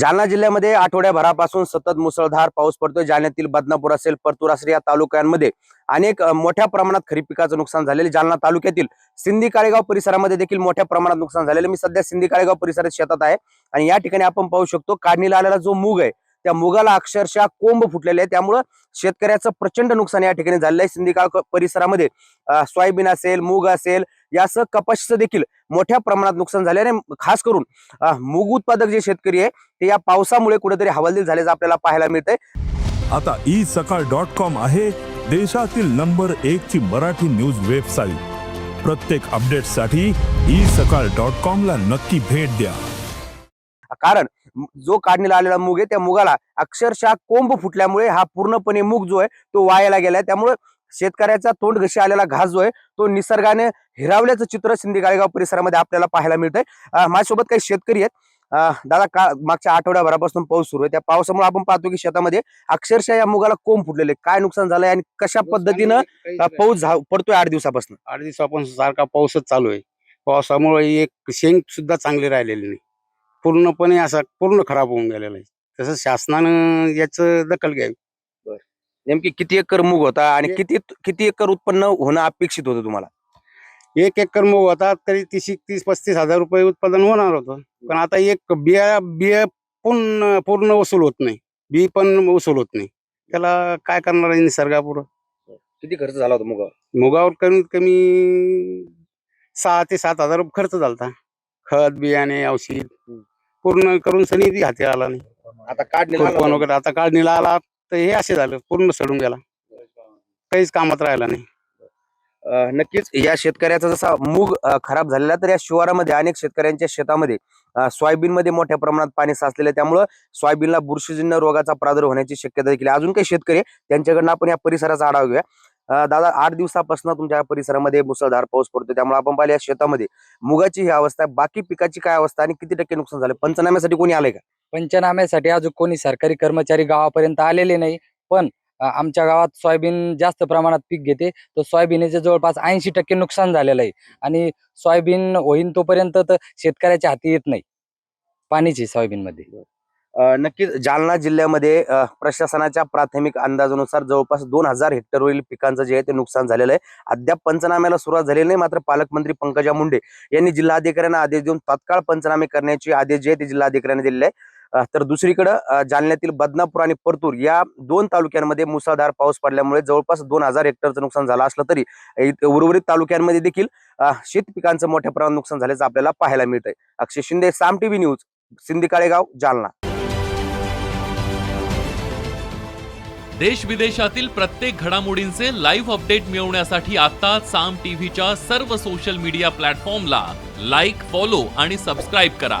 जालना जिल्ह्यामध्ये आठवड्याभरापासून सतत मुसळधार पाऊस पडतोय. जालन्यातील बदनापूर असेल परतूर असेल या तालुक्यांमध्ये अनेक मोठ्या प्रमाणात खरीप पिकाचं नुकसान झालेलं जालना तालुक्यातील सिंधी काळेगाव परिसरामध्ये देखील मोठ्या प्रमाणात नुकसान झालेलं मी सध्या सिंधी काळेगाव परिसरात शेतात आहे आणि या ठिकाणी आपण पाहू शकतो काढणीला आलेला जो मूग आहे त्या मुगाला अक्षरशः कोंब फुटलेले आहे. त्यामुळं शेतकऱ्याचं प्रचंड नुकसान या ठिकाणी झालेलं आहे. सिंधी काळ परिसरामध्ये सोयाबीन असेल मूग असेल यासह कपाशीचं देखील मोठ्या प्रमाणात नुकसान झाले आणि खास करून मूग उत्पादक जे शेतकरी आहे ते या पावसामुळे कुठेतरी हवालदिल झाल्याचं आपल्याला पाहायला मिळतंय. आता ई सकाळ डॉट कॉम आहे देशातील नंबर एक ची मराठी न्यूज वेबसाईट. प्रत्येक अपडेटसाठी ई सकाळ डॉट कॉम ला नक्की भेट द्या. कारण जो काढणीला आलेला मूग आहे त्या मुगाला अक्षरशः कोंब फुटल्यामुळे हा पूर्णपणे मूग जो आहे तो वायाला गेलाय. त्यामुळे शेतकऱ्याचा तोंड घशी आलेला घास जो आहे तो निसर्गाने हिरावल्याचं चित्र सिंधी गाळेगाव परिसरामध्ये आपल्याला पाहायला मिळतंय. माझ्यासोबत काही शेतकरी आहेत. दादा का मागच्या आठवड्याभरापासून पाऊस सुरू आहे. त्या पावसामुळे आपण पाहतो की शेतामध्ये अक्षरशः या मुगाला कोंब फुटलेले काय नुकसान झालंय आणि कशा पद्धतीनं पाऊस पडतोय आठ दिवसापासून? आठ दिवसापासून सारखा पाऊसच चालू आहे. पावसामुळे एक शेंग सुद्धा चांगली राहिलेली नाही. पूर्णपणे असा पूर्ण खराब होऊन गेलेला आहे. तसं शासनानं याचं दखल घ्यावी. नेमकी किती एकर मूग होता आणि किती किती एकर उत्पन्न होणं अपेक्षित होतं तुम्हाला? एक एकर मूग होता तरी तीस तीस पस्तीस हजार रुपये उत्पादन होणार होतं. पण आता एक बिया बिया पूर्ण पूर्ण वसूल होत नाही. बी पण वसूल होत नाही. त्याला काय करणार आहे निसर्गापुरं किती खर्च झाला होता मुगावर? मुगावर कमीत कमी सहा ते सात हजार रुपये खर्च झालता खत बियाणे औषध पूर्ण करून सनी हाती आला नाही. आता होता. वगैरे आता काढणीला आला. तर हे असे झालं पूर्ण सडून गेला. काहीच कामात राहिला नाही. नक्कीच या शेतकऱ्याचा जसा मूग खराब झालेला तर या शिवारामध्ये अनेक शेतकऱ्यांच्या शेतामध्ये सोयाबीन मध्ये मोठ्या प्रमाणात पाणी साचलेलं आहे. त्यामुळं सोयाबीनला बुरशीजन्य रोगाचा प्रादुर्भाव होण्याची शक्यता देखील आहे. अजून काही शेतकरी आहे, त्यांच्याकडनं आपण या परिसराचा आढावा घेऊया. दादा आठ दिवसापासून तुमच्या या परिसरामध्ये मुसळधार पाऊस पडतो त्यामुळे आपण पाहिलं या शेतामध्ये मुगाची ही अवस्था आहे. बाकी पिकाची काय अवस्था आणि किती टक्के नुकसान झालं? पंचनाम्यासाठी कोणी आलंय का? पंचनाम्यासाठी अजून कोणी सरकारी कर्मचारी गावापर्यंत आलेले नाही. पण आमच्या गावात सोयाबीन जास्त प्रमाणात पीक घेते. तर सोयाबीनचे जवळपास ऐंशी टक्के नुकसान झालेलं आहे. आणि सोयाबीन होईन तोपर्यंत तर शेतकऱ्याच्या हाती येत नाही. पाणीची सोयाबीनमध्ये. नक्कीच जालना जिल्ह्यामध्ये प्रशासनाच्या प्राथमिक अंदाजानुसार जवळपास दोन हजार हेक्टरवरील पिकांचं जे आहे ते नुकसान झालेलं आहे. अद्याप पंचनाम्याला सुरुवात झालेली नाही मात्र पालकमंत्री पंकजा मुंडे यांनी जिल्हाधिकाऱ्यांना आदेश देऊन तात्काळ पंचनामे करण्याचे आदेश जे आहे ते जिल्हाधिकाऱ्यांनी दिलेले आहे. तर दुसरीकडं जालन्यातील बदनापूर आणि परतूर या दोन तालुक्यांमध्ये मुसळधार पाऊस पडल्यामुळे जवळपास दोन हजार हेक्टरचं नुकसान झालं असलं तरी उर्वरित तालुक्यांमध्ये देखील शेत पिकांचं मोठ्या प्रमाणात नुकसान झाल्याचं आपल्याला पाहायला मिळतंय. Akshay Shinde Saam TV news Sindhi Kalegaon Jalna. देश विदेशातील प्रत्येक घडामोडींचे लाईव्ह अपडेट मिळवण्यासाठी आता साम टीव्हीच्या सर्व सोशल मीडिया प्लॅटफॉर्मला लाईक फॉलो आणि सबस्क्राईब करा.